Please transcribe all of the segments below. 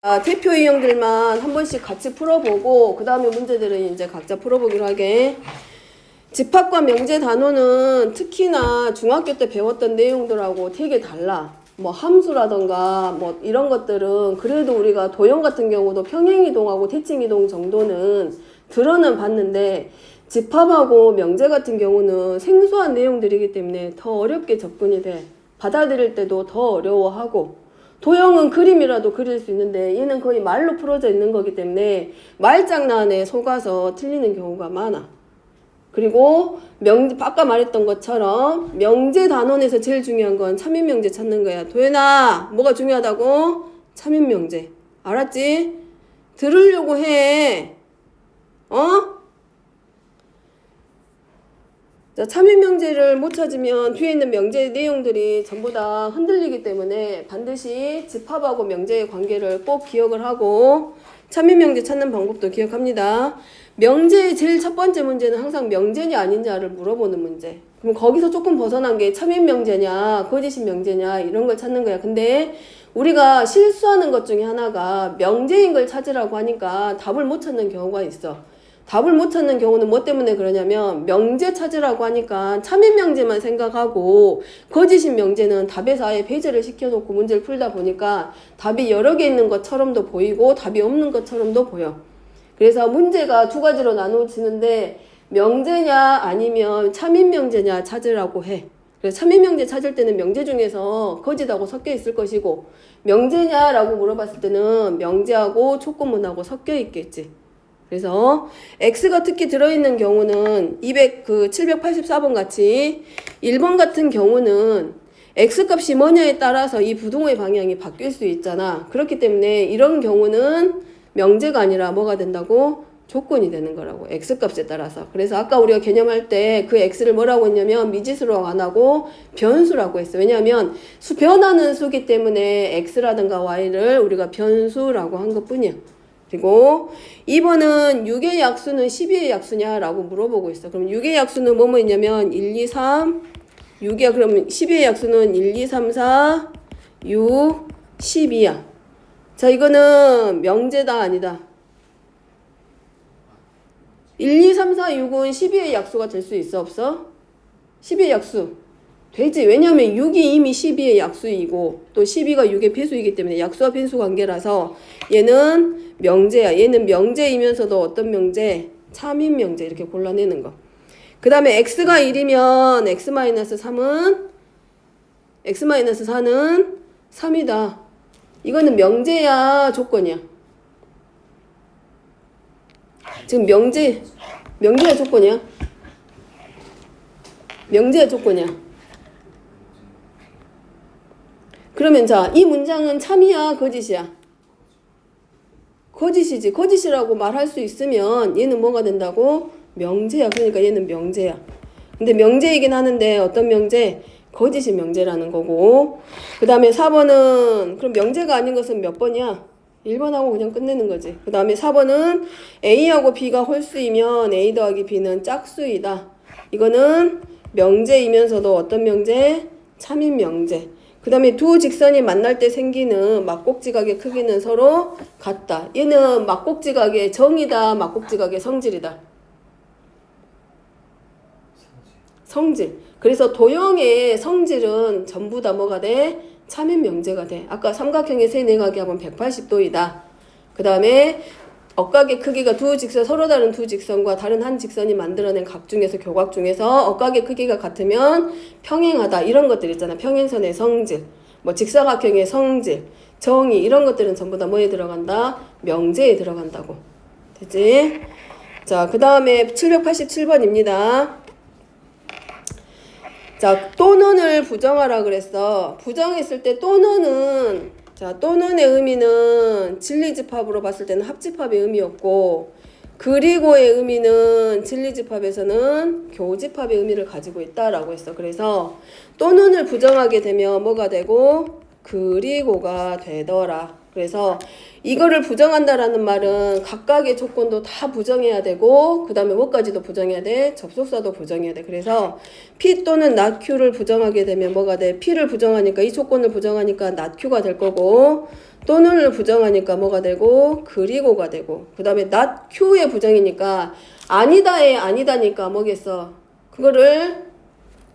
아, 대표 유형들만 한 번씩 같이 풀어보고 그 다음에 문제들은 이제 각자 풀어보기로 하게. 집합과 명제 단어는 특히나 중학교 때 배웠던 내용들하고 되게 달라. 뭐 함수라던가 뭐 이런 것들은 그래도 우리가 도형 같은 경우도 평행이동하고 대칭이동 정도는 들어는 봤는데 집합하고 명제 같은 경우는 생소한 내용들이기 때문에 더 어렵게 접근이 돼. 받아들일 때도 더 어려워하고 도형은 그림이라도 그릴 수 있는데 얘는 거의 말로 풀어져 있는 거기 때문에 말장난에 속아서 틀리는 경우가 많아. 그리고 명 아까 말했던 것처럼 명제 단원에서 제일 중요한 건 참인 명제 찾는 거야. 도현아, 뭐가 중요하다고? 참인 명제. 알았지? 들으려고 해. 어? 자, 참인 명제를 못 찾으면 뒤에 있는 명제 내용들이 전부 다 흔들리기 때문에 반드시 집합하고 명제의 관계를 꼭 기억을 하고 참인 명제 찾는 방법도 기억합니다. 명제의 제일 첫 번째 문제는 항상 명제냐 아닌지를 물어보는 문제. 그럼 거기서 조금 벗어난 게 참인 명제냐, 거짓인 명제냐 이런 걸 찾는 거야. 근데 우리가 실수하는 것 중에 하나가 명제인 걸 찾으라고 하니까 답을 못 찾는 경우가 있어. 답을 못 찾는 경우는 뭐 때문에 그러냐면 명제 찾으라고 하니까 참인 명제만 생각하고 거짓인 명제는 답에서 아예 배제를 시켜놓고 문제를 풀다 보니까 답이 여러 개 있는 것처럼도 보이고 답이 없는 것처럼도 보여. 그래서 문제가 두 가지로 나누어지는데 명제냐 아니면 참인 명제냐 찾으라고 해. 그래서 참인 명제 찾을 때는 명제 중에서 거짓하고 섞여 있을 것이고 명제냐라고 물어봤을 때는 명제하고 촉구문하고 섞여 있겠지. 그래서 x가 특히 들어있는 경우는 200, 그 784번 같이 1번 같은 경우는 x 값이 뭐냐에 따라서 이 부동의 방향이 바뀔 수 있잖아. 그렇기 때문에 이런 경우는 명제가 아니라 뭐가 된다고? 조건이 되는 거라고. x 값에 따라서. 그래서 아까 우리가 개념할 때 그 x를 뭐라고 했냐면 미지수로 안 하고 변수라고 했어. 왜냐하면 수 변하는 수기 때문에 x라든가 y를 우리가 변수라고 한 것 뿐이야. 그리고 2번은 6의 약수는 12의 약수냐라고 물어보고 있어. 그럼 6의 약수는 뭐뭐 있냐면 1, 2, 3, 6이야. 그러면 12의 약수는 1, 2, 3, 4, 6, 12야. 자, 이거는 명제다 아니다. 1, 2, 3, 4, 6은 12의 약수가 될 수 있어 없어? 12의 약수. 되지. 왜냐하면 6이 이미 12의 약수이고 또 12가 6의 배수이기 때문에 약수와 변수 관계라서 얘는 명제야. 얘는 명제이면서도 어떤 명제? 참인 명제 이렇게 골라내는 거. 그 다음에 x가 1이면 x-3은 x-4는 3이다. 이거는 명제야 조건이야. 지금 명제 명제야 조건이야. 명제야 조건이야. 그러면 자, 이 문장은 참이야, 거짓이야? 거짓이지. 거짓이라고 말할 수 있으면 얘는 뭐가 된다고? 명제야. 그러니까 얘는 명제야. 근데 명제이긴 하는데 어떤 명제? 거짓이 명제라는 거고. 그 다음에 4번은 그럼 명제가 아닌 것은 몇 번이야? 1번하고 그냥 끝내는 거지. 그 다음에 4번은 A하고 B가 홀수이면 A 더하기 B는 짝수이다. 이거는 명제이면서도 어떤 명제? 참인 명제. 그 다음에 두 직선이 만날 때 생기는 막곡지각의 크기는 서로 같다. 얘는 막곡지각의 정이다, 막곡지각의 성질이다. 성질. 그래서 도형의 성질은 전부 다 뭐가 돼? 참인 명제가 돼. 아까 삼각형의 세네각이 하면 180도이다. 그 다음에 억각의 크기가 두 직선 서로 다른 두 직선과 다른 한 직선이 만들어낸 각 중에서 교각 중에서 억각의 크기가 같으면 평행하다. 이런 것들 있잖아. 평행선의 성질 뭐 직사각형의 성질 정의 이런 것들은 전부 다 뭐에 들어간다? 명제에 들어간다고. 되지? 자그 다음에 787번입니다. 자 또는을 부정하라 그랬어. 부정했을 때 또는은 자, 또는의 의미는 진리집합으로 봤을 때는 합집합의 의미였고, 그리고의 의미는 진리집합에서는 교집합의 의미를 가지고 있다라고 했어. 그래서 또는을 부정하게 되면 뭐가 되고, 그리고가 되더라. 그래서 이거를 부정한다라는 말은 각각의 조건도 다 부정해야 되고 그 다음에 뭐까지도 부정해야 돼? 접속사도 부정해야 돼. 그래서 P 또는 Q를 부정하게 되면 뭐가 돼? P를 부정하니까 이 조건을 부정하니까 Q가 될 거고 또는을 부정하니까 뭐가 되고? 그리고가 되고. 그 다음에 Q의 부정이니까 아니다의 아니다니까 뭐겠어? 그거를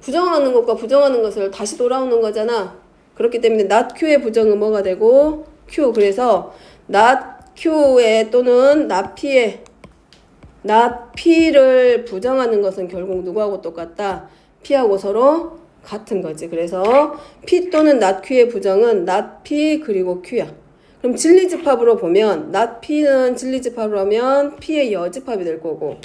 부정하는 것과 부정하는 것을 다시 돌아오는 거잖아. 그렇기 때문에 not q의 부정은 뭐가 되고? q 그래서 not q의 또는 not p의 not p를 부정하는 것은 결국 누구하고 똑같다? p하고 서로 같은 거지. 그래서 p 또는 not q의 부정은 not p 그리고 q야. 그럼 진리집합으로 보면 not p는 진리집합으로 하면 p의 여집합이 될 거고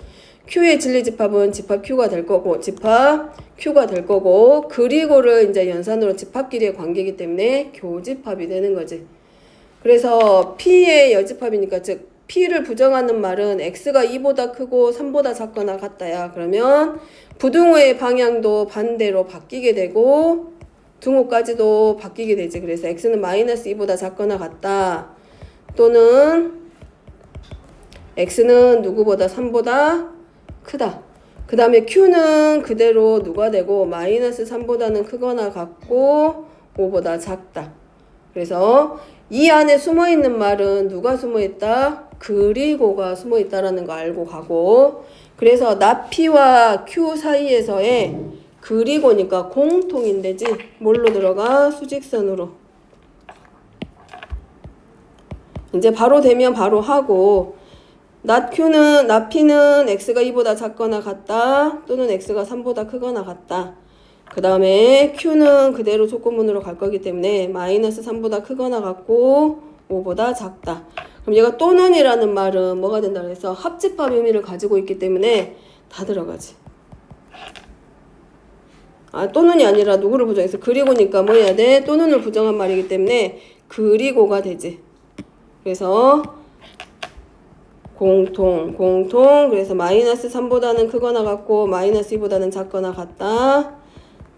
Q의 진리집합은 집합 Q가 될 거고 집합 Q가 될 거고 그리고를 이제 연산으로 집합끼리의 관계이기 때문에 교집합이 되는 거지. 그래서 P의 여집합이니까 즉 P를 부정하는 말은 X가 2보다 크고 3보다 작거나 같다야. 그러면 부등호의 방향도 반대로 바뀌게 되고 등호까지도 바뀌게 되지. 그래서 X는 마이너스 2보다 작거나 같다. 또는 X는 누구보다 3보다 크다. 그 다음에 Q는 그대로 누가 되고 마이너스 3보다는 크거나 같고 5보다 작다. 그래서 이 안에 숨어 있는 말은 누가 숨어 있다? 그리고가 숨어 있다라는 거 알고 가고 그래서 나피와 Q 사이에서의 그리고니까 공통인데지 뭘로 들어가? 수직선으로 이제 바로 되면 바로 하고 not p는 x가 2보다 작거나 같다 또는 x가 3보다 크거나 같다. 그 다음에 q는 그대로 조건문으로 갈 거기 때문에 마이너스 3보다 크거나 같고 5보다 작다. 그럼 얘가 또는이라는 말은 뭐가 된다 그래서 합집합 의미를 가지고 있기 때문에 다 들어가지. 아 또는이 아니라 누구를 부정해서 그리고니까 뭐 해야 돼? 또는을 부정한 말이기 때문에 그리고가 되지. 그래서 공통, 공통. 그래서 마이너스 3보다는 크거나 같고 마이너스 2보다는 작거나 같다.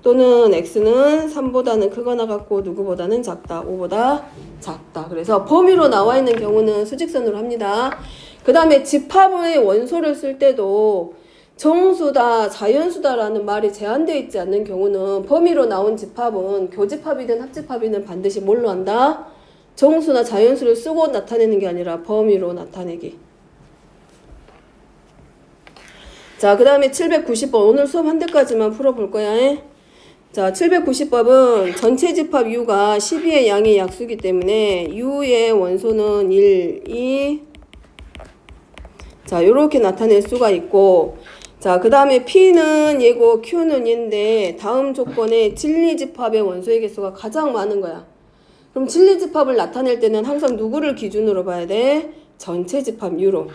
또는 x는 3보다는 크거나 같고 누구보다는 작다. 5보다 작다. 그래서 범위로 나와 있는 경우는 수직선으로 합니다. 그 다음에 집합의 원소를 쓸 때도 정수다, 자연수다라는 말이 제한되어 있지 않는 경우는 범위로 나온 집합은 교집합이든 합집합이든 반드시 뭘로 한다? 정수나 자연수를 쓰고 나타내는 게 아니라 범위로 나타내기. 자, 그 다음에 790번. 오늘 수업 한 대까지만 풀어볼 거야. 에? 자, 790법은 전체 집합 U가 12의 양의 약수기 때문에 U의 원소는 1, 2. 자, 요렇게 나타낼 수가 있고, 자, 그 다음에 P는 얘고 Q는 얘인데, 다음 조건에 진리 집합의 원소의 개수가 가장 많은 거야. 그럼 진리 집합을 나타낼 때는 항상 누구를 기준으로 봐야 돼? 전체 집합 U로.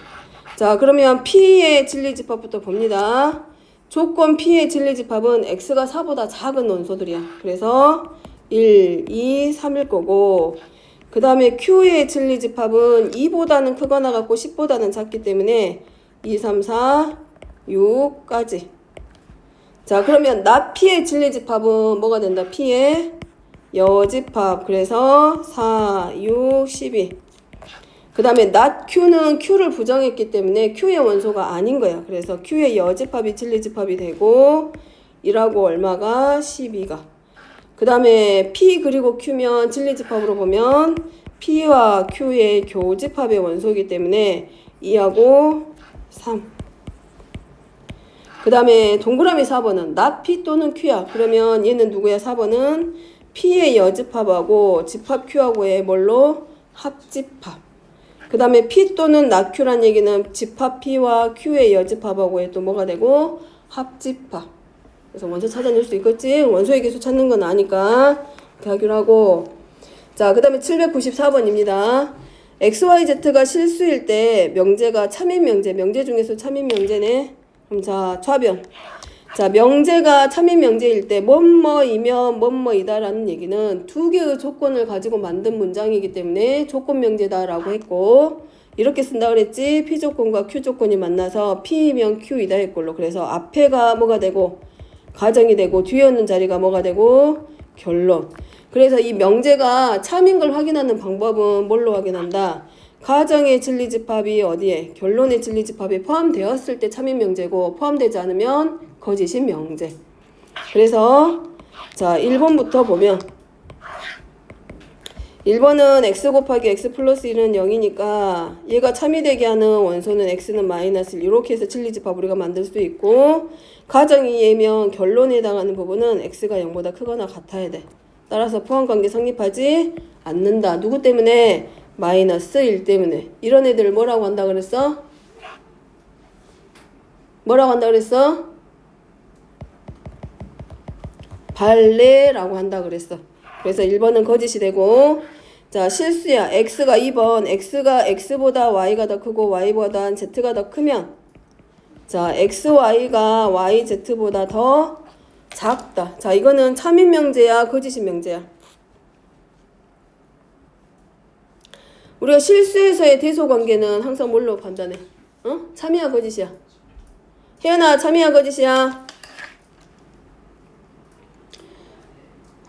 자, 그러면 P의 진리 집합부터 봅니다. 조건 P의 진리집합은 X가 4보다 작은 원소들이야. 그래서 1, 2, 3일 거고, 그 다음에 Q의 진리집합은 2보다는 크거나 같고 10보다는 작기 때문에 2, 3, 4, 6까지. 자, 그러면 나 P의 진리집합은 뭐가 된다? P의 여집합. 그래서 4, 6, 12. 그 다음에 not q는 q를 부정했기 때문에 q의 원소가 아닌 거야. 그래서 q의 여집합이 진리집합이 되고 1하고 얼마가 12가. 그 다음에 p 그리고 q면 진리집합으로 보면 p와 q의 교집합의 원소이기 때문에 2하고 3. 그 다음에 동그라미 4번은 not p 또는 q야. 그러면 얘는 누구야? 4번은 p의 여집합하고 집합 q하고의 뭘로? 합집합. 그 다음에 P 또는 나큐란 얘기는 집합 P와 Q의 여집합하고의 또 뭐가 되고 합집합. 그래서 원소 찾아낼 수 있겠지? 원소의 개수 찾는 건 아니까 이렇게 하기로 하고 자, 그 다음에 794번입니다. XYZ가 실수일 때 명제가 참인 명제, 명제 중에서 참인 명제네. 그럼 자, 좌변. 자, 명제가 참인 명제일 때 뭐뭐이면 뭐뭐이다라는 얘기는 두 개의 조건을 가지고 만든 문장이기 때문에 조건 명제다라고 했고 이렇게 쓴다 그랬지 P 조건과 Q 조건이 만나서 P이면 Q이다 했걸로 그래서 앞에가 뭐가 되고 가정이 되고 뒤에 있는 자리가 뭐가 되고 결론 그래서 이 명제가 참인 걸 확인하는 방법은 뭘로 확인한다? 가정의 진리집합이 어디에? 결론의 진리집합에 포함되었을 때 참인 명제고 포함되지 않으면 거짓인 명제. 그래서 자 1번부터 보면 1번은 x 곱하기 x 플러스 1은 0이니까 얘가 참이 되게 하는 원소는 x는 마이너스 1 이렇게 해서 진리집합 우리가 만들 수 있고 가정이 얘면 결론에 해당하는 부분은 x가 0보다 크거나 같아야 돼. 따라서 포함관계 성립하지 않는다. 누구 때문에? 마이너스 1 때문에. 이런 애들을 뭐라고 한다 그랬어? 뭐라고 한다 그랬어? 발레라고 한다 그랬어. 그래서 1번은 거짓이 되고 자 실수야. x가 2번 x가 x보다 y가 더 크고 y보다 z가 더 크면 자 xy가 yz보다 더 작다. 자 이거는 참인 명제야 거짓인 명제야. 우리가 실수에서의 대소 관계는 항상 뭘로 판단해? 어? 참이야 거짓이야. 혜연아 참이야 거짓이야.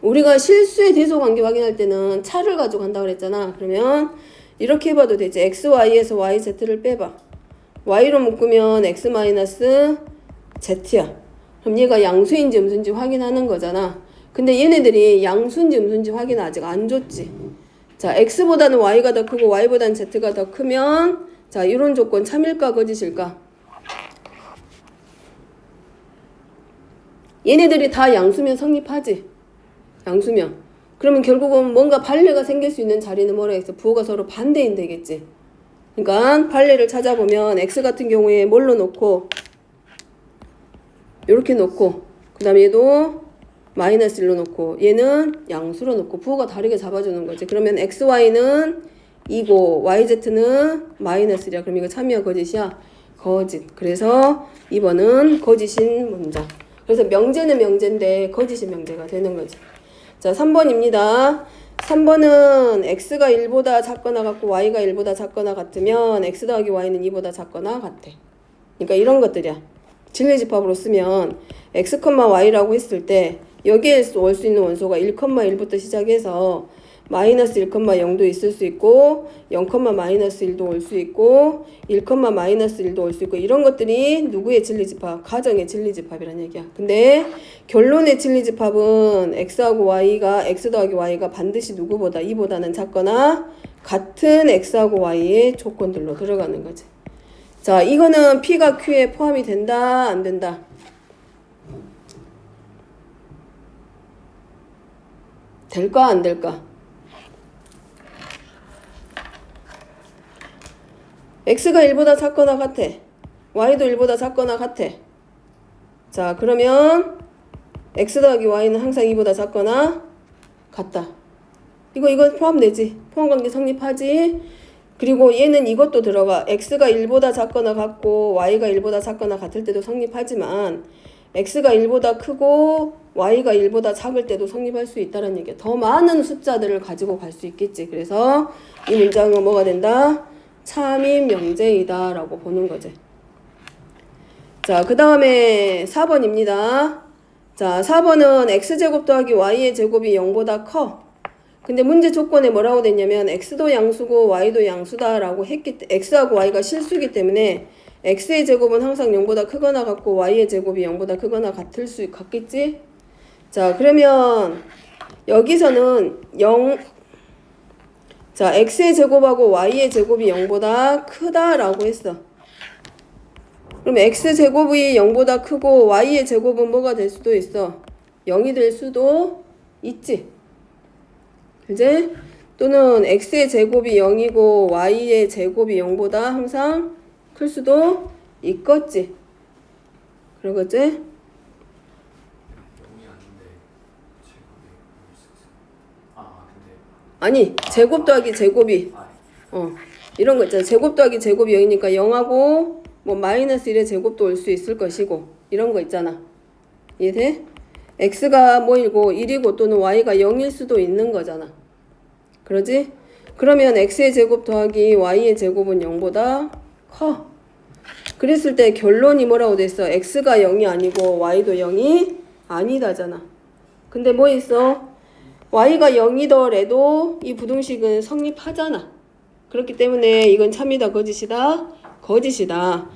우리가 실수의 대소 관계 확인할 때는 차를 간다 그랬잖아. 그러면 이렇게 해봐도 되지. x, y에서 y, z를 빼봐. y로 묶으면 x 마이너스 z야. 그럼 얘가 양수인지 음수인지 확인하는 거잖아. 근데 얘네들이 양수인지 음수인지 확인 아직 안 줬지. 자, x보다는 y가 더 크고 y보다는 z가 더 크면 자, 이런 조건 참일까 거짓일까? 얘네들이 다 양수면 성립하지. 양수면. 그러면 결국은 뭔가 반례가 생길 수 있는 자리는 뭐라 했어? 부호가 서로 반대인 되겠지. 그러니까 반례를 찾아보면 x 같은 경우에 뭘로 놓고 이렇게 놓고 그 다음에 얘도 마이너스 1로 놓고 얘는 양수로 놓고 부호가 다르게 잡아주는 거지. 그러면 xy는 2고 yz는 마이너스 1이야. 그럼 이거 참이야 거짓이야? 거짓. 그래서 2번은 거짓인 문장. 그래서 명제는 명제인데 거짓인 명제가 되는 거지. 자, 3번입니다. 3번은 x가 1보다 작거나 같고 y가 1보다 작거나 같으면 x 더하기 y는 2보다 작거나 같아. 그러니까 이런 것들이야. 진리집합으로 쓰면 x, y라고 했을 때 여기에 올 수 있는 원소가 1,1부터 시작해서 마이너스 1,0도 있을 수 있고 0, 마이너스 1도 올 수 있고 1, 마이너스 1도 올 수 있고 이런 것들이 누구의 진리집합? 가정의 진리집합이라는 얘기야. 근데 결론의 진리집합은 x하고 y가 x 더하기 y가 반드시 누구보다 이보다는 작거나 같은 x하고 y의 조건들로 들어가는 거지. 자, 이거는 P가 Q에 포함이 된다, 안 된다? 될까, 안 될까? x가 1보다 작거나 같아. y도 1보다 작거나 같아. 자, 그러면 x 더하기 y는 항상 2보다 작거나 같다. 이거, 이거 포함되지? 포함 관계 성립하지? 그리고 얘는 이것도 들어가. x가 1보다 작거나 같고 y가 1보다 작거나 같을 때도 성립하지만 x가 1보다 크고 y가 1보다 작을 때도 성립할 수 있다는 얘기야. 더 많은 숫자들을 가지고 갈 수 있겠지. 그래서 이 문장은 뭐가 된다? 참인 명제이다 라고 보는 거지. 자, 그 다음에 4번입니다. 자, 4번은 x제곱 더하기 y의 제곱이 0보다 커. 근데 문제 조건에 뭐라고 됐냐면 x도 양수고 y도 양수다라고 했기 때 x하고 y가 실수기 때문에 x의 제곱은 항상 0보다 크거나 같고 y의 제곱이 0보다 크거나 같을 수 같겠지? 자, 그러면 여기서는 0 자, x의 제곱하고 y의 제곱이 0보다 크다라고 했어. 그럼 x 제곱이 0보다 크고 y의 제곱은 뭐가 될 수도 있어? 0이 될 수도 있지. 이제 또는 x의 제곱이 0이고 y의 제곱이 0보다 항상 클 수도 있겠지. 그러겠지? 영이 아닌데 제곱이 올 수 있어. 아 근데 아니, 제곱 더하기 제곱이 아어 이런 거 있잖아. 제곱 더하기 제곱이 0이니까 0하고 뭐 마이너스 1의 제곱도 올 수 있을 것이고 이런 거 있잖아. 이해돼? x가 뭐이고 1이고 또는 y가 0일 수도 있는 거잖아. 그러지? 그러면 x의 제곱 더하기 y의 제곱은 0보다 커. 그랬을 때 결론이 뭐라고 됐어? x가 0이 아니고 y도 0이 아니다잖아. 근데 뭐 있어? Y가 0이더라도 이 부등식은 성립하잖아. 그렇기 때문에 이건 참이다 거짓이다 거짓이다.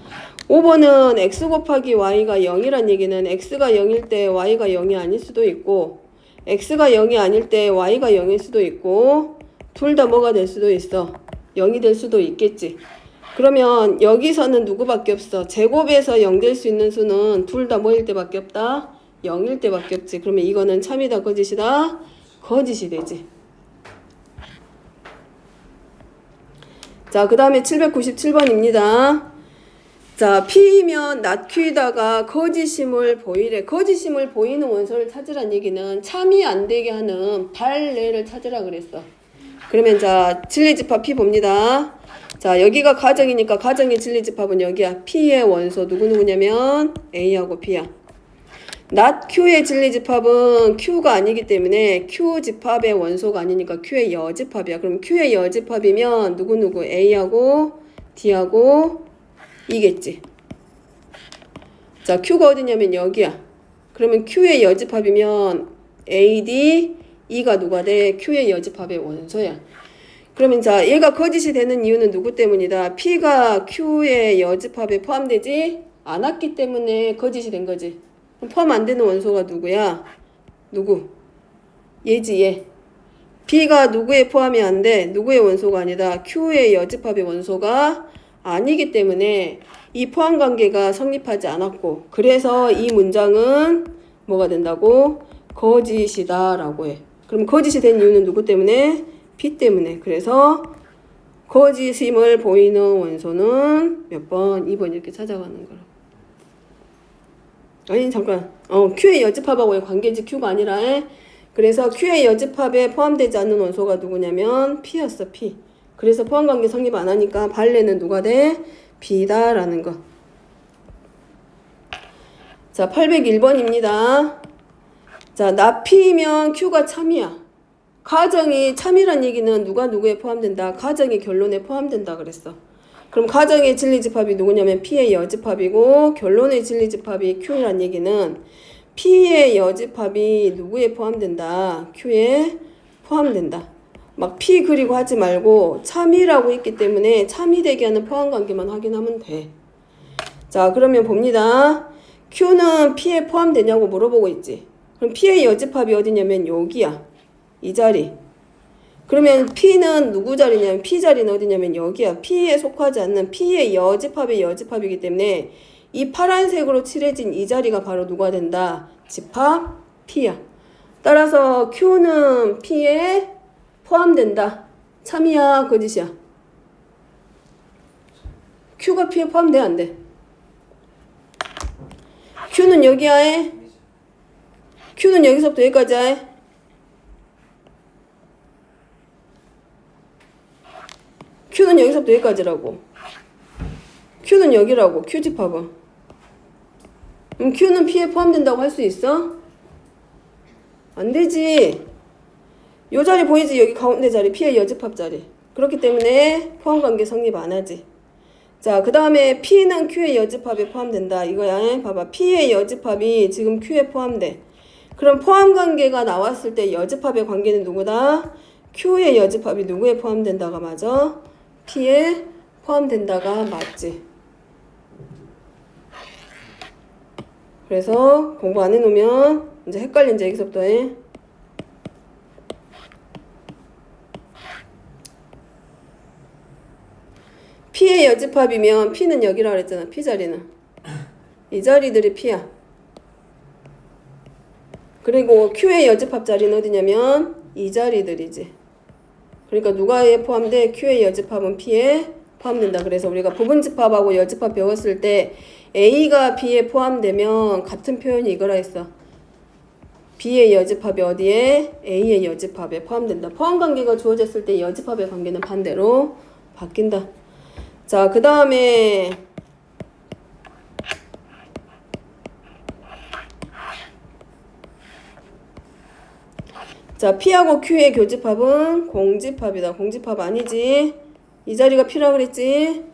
5번은 x 곱하기 y가 0이란 얘기는 x가 0일 때 y가 0이 아닐 수도 있고 x가 0이 아닐 때 y가 0일 수도 있고 둘 다 뭐가 될 수도 있어. 0이 될 수도 있겠지. 그러면 여기서는 누구밖에 없어? 제곱에서 0될 수 있는 수는 둘 다 뭐일 때밖에 없다? 0일 때밖에 없지. 그러면 이거는 참이다 거짓이다? 거짓이 되지. 자, 그 다음에 797번입니다. 자, P이면 not Q에다가 거짓임을 보이래. 거짓임을 보이는 원소를 찾으란 얘기는 참이 안 되게 하는 발레를 찾으라 그랬어. 그러면 자, 진리집합 P 봅니다. 자, 여기가 가정이니까 가정의 진리집합은 여기야. P의 원소 누구누구냐면 A하고 B야. Not Q의 진리 집합은 Q가 아니기 때문에 Q 집합의 원소가 아니니까 Q의 여집합이야. 그럼 Q의 여집합이면 누구누구 A하고 D하고 이겠지. 자, Q가 어디냐면 여기야. 그러면 Q의 여집합이면 A, D, E가 누가 돼? Q의 여집합의 원소야. 그러면 자, 얘가 거짓이 되는 이유는 누구 때문이다? P가 Q의 여집합에 포함되지 않았기 때문에 거짓이 된 거지. 안 되는 원소가 누구야? 누구? 얘지, 얘. B가 누구에 포함이 안 돼? 누구의 원소가 아니다. Q의 여집합의 원소가 아니기 때문에 이 포함 관계가 성립하지 않았고, 그래서 이 문장은 뭐가 된다고? 거짓이다라고 해. 그럼 거짓이 된 이유는 누구 때문에? B 때문에. 그래서 거짓임을 보이는 원소는 몇 번? 2번 이렇게 찾아가는 거라. 아니 잠깐. 어 Q의 여집합하고의 관계지 Q가 아니라 에? 그래서 Q의 여집합에 포함되지 않는 원소가 누구냐면 P였어 P. 그래서 포함 관계 성립 안 하니까 발레는 누가 돼? B다 라는 거. 자 801번입니다. 자 나 P면 Q가 참이야. 가정이 참이란 얘기는 누가 누구에 포함된다? 가정이 결론에 포함된다 그랬어. 그럼 가정의 진리집합이 누구냐면 P의 여집합이고 결론의 진리집합이 Q란 얘기는 P의 여집합이 누구에 포함된다? Q에 포함된다. 막 P 그리고 하지 말고 참이라고 있기 때문에 참이 되게 하는 포함관계만 확인하면 돼. 자 그러면 봅니다. Q는 P에 포함되냐고 물어보고 있지. 그럼 P의 여집합이 어디냐면 여기야. 이 자리. 그러면 P는 누구 자리냐면 P 자리는 어디냐면 여기야. P에 속하지 않는 P의 여집합의 여집합이기 때문에 이 파란색으로 칠해진 이 자리가 바로 누가 된다? 집합 P야. 따라서 Q는 P에 포함된다. 참이야, 거짓이야. Q가 P에 포함돼 안 돼? Q는 여기야 해. Q는 여기서부터 여기까지 해. Q는 여기서부터 여기까지라고. Q는 여기라고. Q 집합은. 그럼 Q는 P에 포함된다고 할 수 있어? 안 되지. 요 자리 보이지? 여기 가운데 자리. P의 여집합 자리. 그렇기 때문에 포함 관계 성립 안 하지. 자, 그 다음에 P는 Q의 여집합에 포함된다. 이거야. 봐봐. P의 여집합이 지금 Q에 포함돼. 그럼 포함 관계가 나왔을 때 여집합의 관계는 누구다? Q의 여집합이 누구에 포함된다가 맞아? P에 포함된다가 맞지. 그래서 공부 안 해놓으면 이제 헷갈린지 여기서부터 해. P의 여집합이면 P는 여기라 그랬잖아. P 자리는. 이 자리들이 P야. 그리고 Q의 여집합 자리는 어디냐면 이 자리들이지. 그러니까 누가에 포함돼? Q의 여집합은 P에 포함된다. 그래서 우리가 부분집합하고 여집합 배웠을 때 A가 B에 포함되면 같은 표현이 이거라 했어. B의 여집합이 어디에? A의 여집합에 포함된다. 포함 관계가 주어졌을 때 여집합의 관계는 반대로 바뀐다. 자, 그 다음에 자, P하고 Q의 교집합은 공집합이다. 공집합 아니지? 이 자리가 P라 그랬지?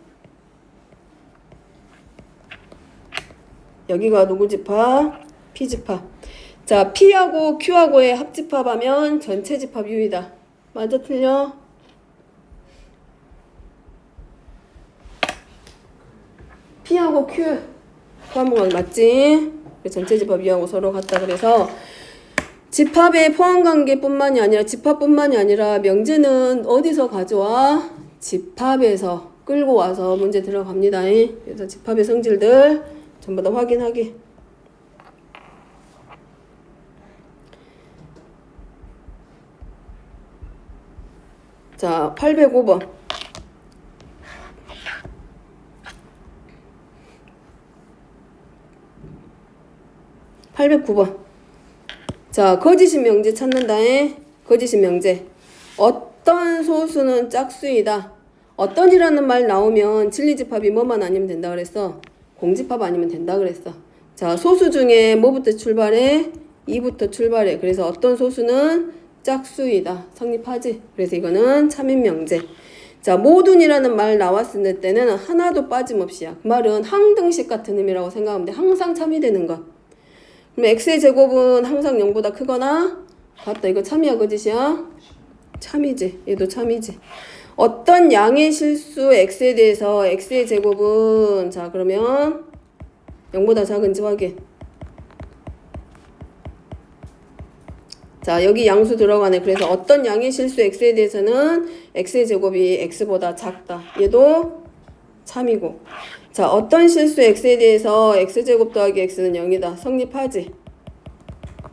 여기가 누구 집합? P 집합. 자, P하고 Q하고의 합집합하면 전체 집합 U이다. 맞아, 틀려? P하고 Q 포함공학 맞지? 그 전체 집합 U하고 서로 같다 그래서 집합의 포함 관계뿐만이 아니라 집합뿐만이 아니라 명제는 어디서 가져와? 집합에서 끌고 와서 문제 들어갑니다. 그래서 집합의 성질들 전부 다 확인하기. 자, 805번. (809번) 자, 거짓인 명제 찾는다에 거짓인 명제. 어떤 소수는 짝수이다. 어떤이라는 말 나오면 진리집합이 뭐만 아니면 된다 그랬어? 공집합 아니면 된다 그랬어. 자, 소수 중에 뭐부터 출발해? 2부터 출발해. 그래서 어떤 소수는 짝수이다. 성립하지? 그래서 이거는 참인 명제. 자, 모든이라는 말 나왔을 때는 하나도 빠짐없이야. 그 말은 항등식 같은 의미라고 생각하면 돼. 항상 참이 되는 것. 그럼 x의 제곱은 항상 0보다 크거나 같다. 이거 참이야 거짓이야? 참이지. 얘도 참이지. 어떤 양의 실수 x에 대해서 x의 제곱은 자 그러면 0보다 작은지 확인. 자 여기 양수 들어가네. 그래서 어떤 양의 실수 x에 대해서는 x의 제곱이 x보다 작다. 얘도 참이고. 자, 어떤 실수 x에 대해서 x제곱 더하기 x는 0이다. 성립하지?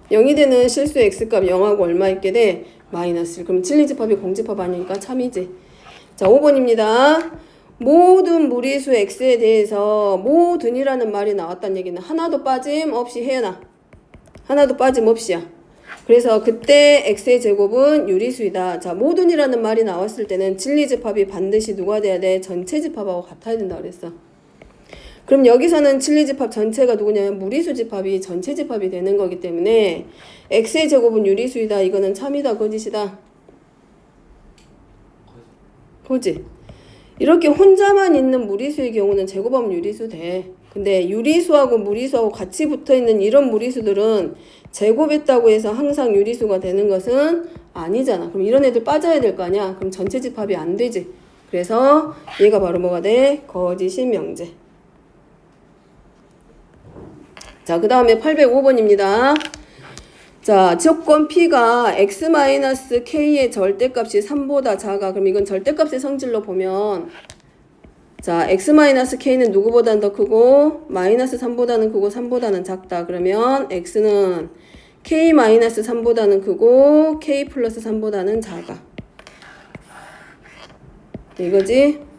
0이 되는 실수 x값 0하고 얼마 있게 돼? 마이너스 1. 그럼 진리집합이 공집합 아니니까 참이지. 자, 5번입니다. 모든 무리수 x에 대해서 모든이라는 말이 나왔다는 얘기는 하나도 빠짐없이 해나. 하나도 빠짐없이야. 그래서 그때 x의 제곱은 유리수이다. 자, 모든이라는 말이 나왔을 때는 진리집합이 반드시 누가 돼야 돼? 전체 집합하고 같아야 된다 그랬어. 그럼 여기서는 진리 집합 전체가 누구냐면 무리수 집합이 전체 집합이 되는 거기 때문에 x의 제곱은 유리수이다. 이거는 참이다, 거짓이다. 거짓. 이렇게 혼자만 있는 무리수의 경우는 제곱하면 유리수 돼. 근데 유리수하고 무리수하고 같이 붙어 있는 이런 무리수들은 제곱했다고 해서 항상 유리수가 되는 것은 아니잖아. 그럼 이런 애들 빠져야 될 거 아니야. 그럼 전체 집합이 안 되지. 그래서 얘가 바로 뭐가 돼? 거짓인 명제. 자, 그 다음에 805번입니다. 자, 조건 P가 x-k의 절대값이 3보다 작아. 그럼 이건 절대값의 성질로 보면 자, x-k는 누구보다는 더 크고 마이너스 3보다는 크고 3보다는 작다. 그러면 x는 k-3보다는 크고 k 플러스 3보다는 작아. 이거지?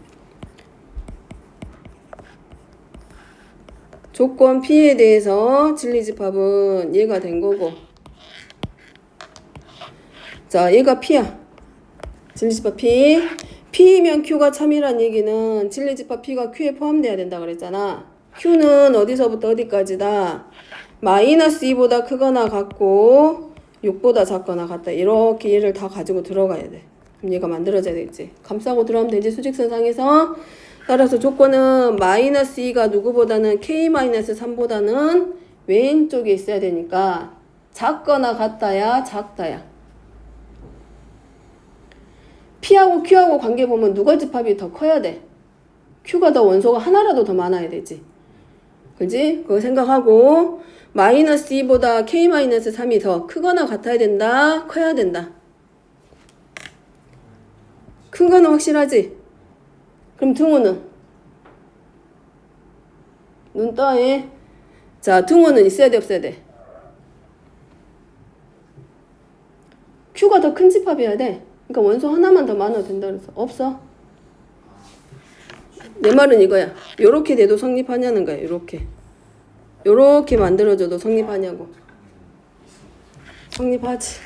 조건 P에 대해서 진리집합은 얘가 된 거고. 자 얘가 P야. 진리집합 P P이면 Q가 참이란 얘기는 진리집합 P가 Q에 포함돼야 된다 그랬잖아. Q는 어디서부터 어디까지다? 마이너스 2보다 크거나 같고 6보다 작거나 같다. 이렇게 얘를 다 가지고 들어가야 돼. 그럼 얘가 만들어져야 되겠지. 감싸고 들어가면 되지 수직선상에서 따라서 조건은 마이너스 2가 누구보다는 k-3보다는 왼쪽에 있어야 되니까 작거나 같다야 작다야 P하고 Q하고 관계 보면 누가 집합이 더 커야 돼 Q가 더 원소가 하나라도 더 많아야 되지 그지? 그거 생각하고 마이너스 2보다 k-3이 더 크거나 같아야 된다 커야 된다 큰 거는 확실하지? 그럼 등호는? 눈 떠, 예. 자, 등호는 있어야 돼, 없어야 돼? Q가 더 큰 집합이어야 돼. 그러니까 원소 하나만 더 많아도 된다 그래서 없어. 내 말은 이거야. 요렇게 돼도 성립하냐는 거야, 요렇게. 요렇게 만들어줘도 성립하냐고. 성립하지.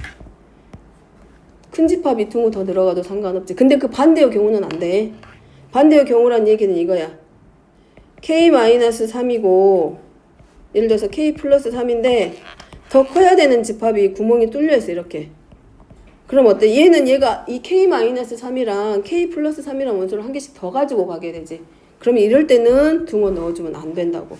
큰 집합이 등호 더 들어가도 상관없지. 근데 그 반대의 경우는 안 돼. 반대의 경우란 얘기는 이거야. k-3이고 예를 들어서 k 플러스 3인데 더 커야 되는 집합이 구멍이 뚫려 있어 이렇게. 그럼 어때? 얘는 얘가 이 k-3이랑 k 플러스 3이랑 원소를 한 개씩 더 가지고 가게 되지. 그러면 이럴 때는 등호 넣어주면 안 된다고.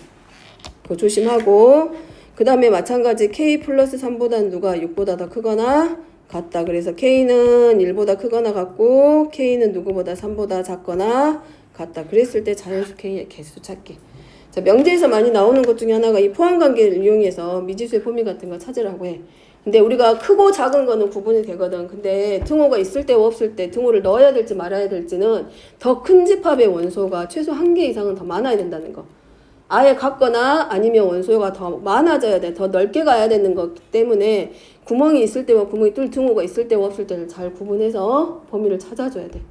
그거 조심하고 그 다음에 마찬가지 k 플러스 3보다는 누가 6보다 더 크거나 같다. 그래서 k는 1보다 크거나 같고 k는 누구보다 3보다 작거나 같다. 그랬을 때 자연수 k의 개수 찾기. 자, 명제에서 많이 나오는 것 중에 하나가 이 포함 관계를 이용해서 미지수의 범위 같은 거 찾으라고 해. 근데 우리가 크고 작은 거는 구분이 되거든. 근데 등호가 있을 때와 없을 때 등호를 넣어야 될지 말아야 될지는 더 큰 집합의 원소가 최소 한 개 이상은 더 많아야 된다는 거. 아예 같거나 아니면 원소가 더 많아져야 돼. 더 넓게 가야 되는 거기 때문에 구멍이 있을 때와 구멍이 뚫 등호가 있을 때와 없을 때를 잘 구분해서 범위를 찾아줘야 돼.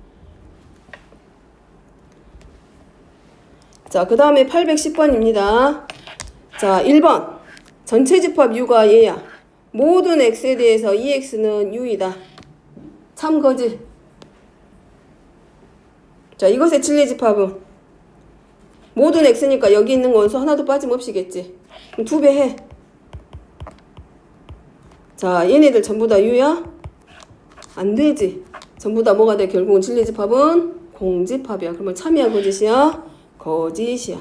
자, 그 다음에 810번입니다. 자, 1번. 전체 집합 U가 얘야. 모든 X에 대해서 이 X는 U이다. 참 거지. 자, 이것의 진리 집합은 모든 X니까 여기 있는 원소 하나도 빠짐없이겠지. 그럼 두 배 해. 자, 얘네들 전부 다 U야? 안 되지. 전부 다 뭐가 돼? 결국은 진리 집합은 공집합이야. 그러면 참이야, 거짓이야? 거짓이야.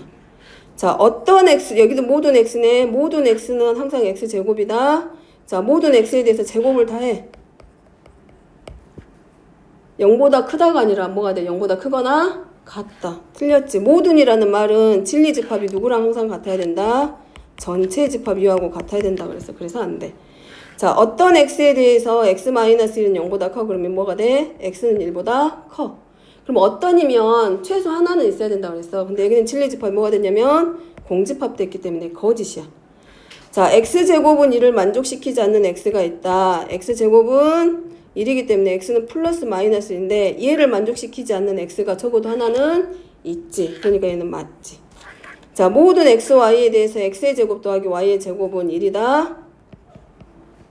자, 어떤 x, 여기도 모든 x네. 모든 x는 항상 x 제곱이다. 자, 모든 x에 대해서 제곱을 다 해. 0보다 크다가 아니라 뭐가 돼? 0보다 크거나 같다. 틀렸지. 모든이라는 말은 진리 집합이 누구랑 항상 같아야 된다? 전체 집합 이하고 같아야 된다. 그래서 그래서 안 돼. 자, 어떤 x에 대해서 x-1은 0보다 커. 그러면 뭐가 돼? x는 1보다 커. 그럼 어떤이면 최소 하나는 있어야 된다고 그랬어. 근데 여기는 진리 집합이 뭐가 됐냐면 공집합 됐기 때문에 거짓이야. 자, x제곱은 1을 만족시키지 않는 x가 있다. x제곱은 1이기 때문에 x는 플러스 마이너스인데 얘를 만족시키지 않는 x가 적어도 하나는 있지. 그러니까 얘는 맞지. 자, 모든 x, y에 대해서 x의 제곱 더하기 y의 제곱은 1이다.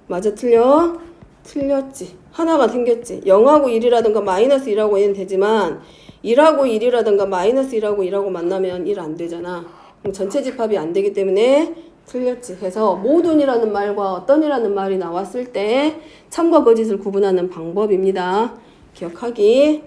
맞아, 틀려? 틀렸지. 하나가 생겼지. 0하고 1이라든가 마이너스 1하고 얘는 되지만 1하고 1이라든가 마이너스 1하고 1하고 만나면 1 안 되잖아. 그럼 전체 집합이 안 되기 때문에 틀렸지. 그래서 모든이라는 말과 어떤이라는 말이 나왔을 때 참과 거짓을 구분하는 방법입니다. 기억하기.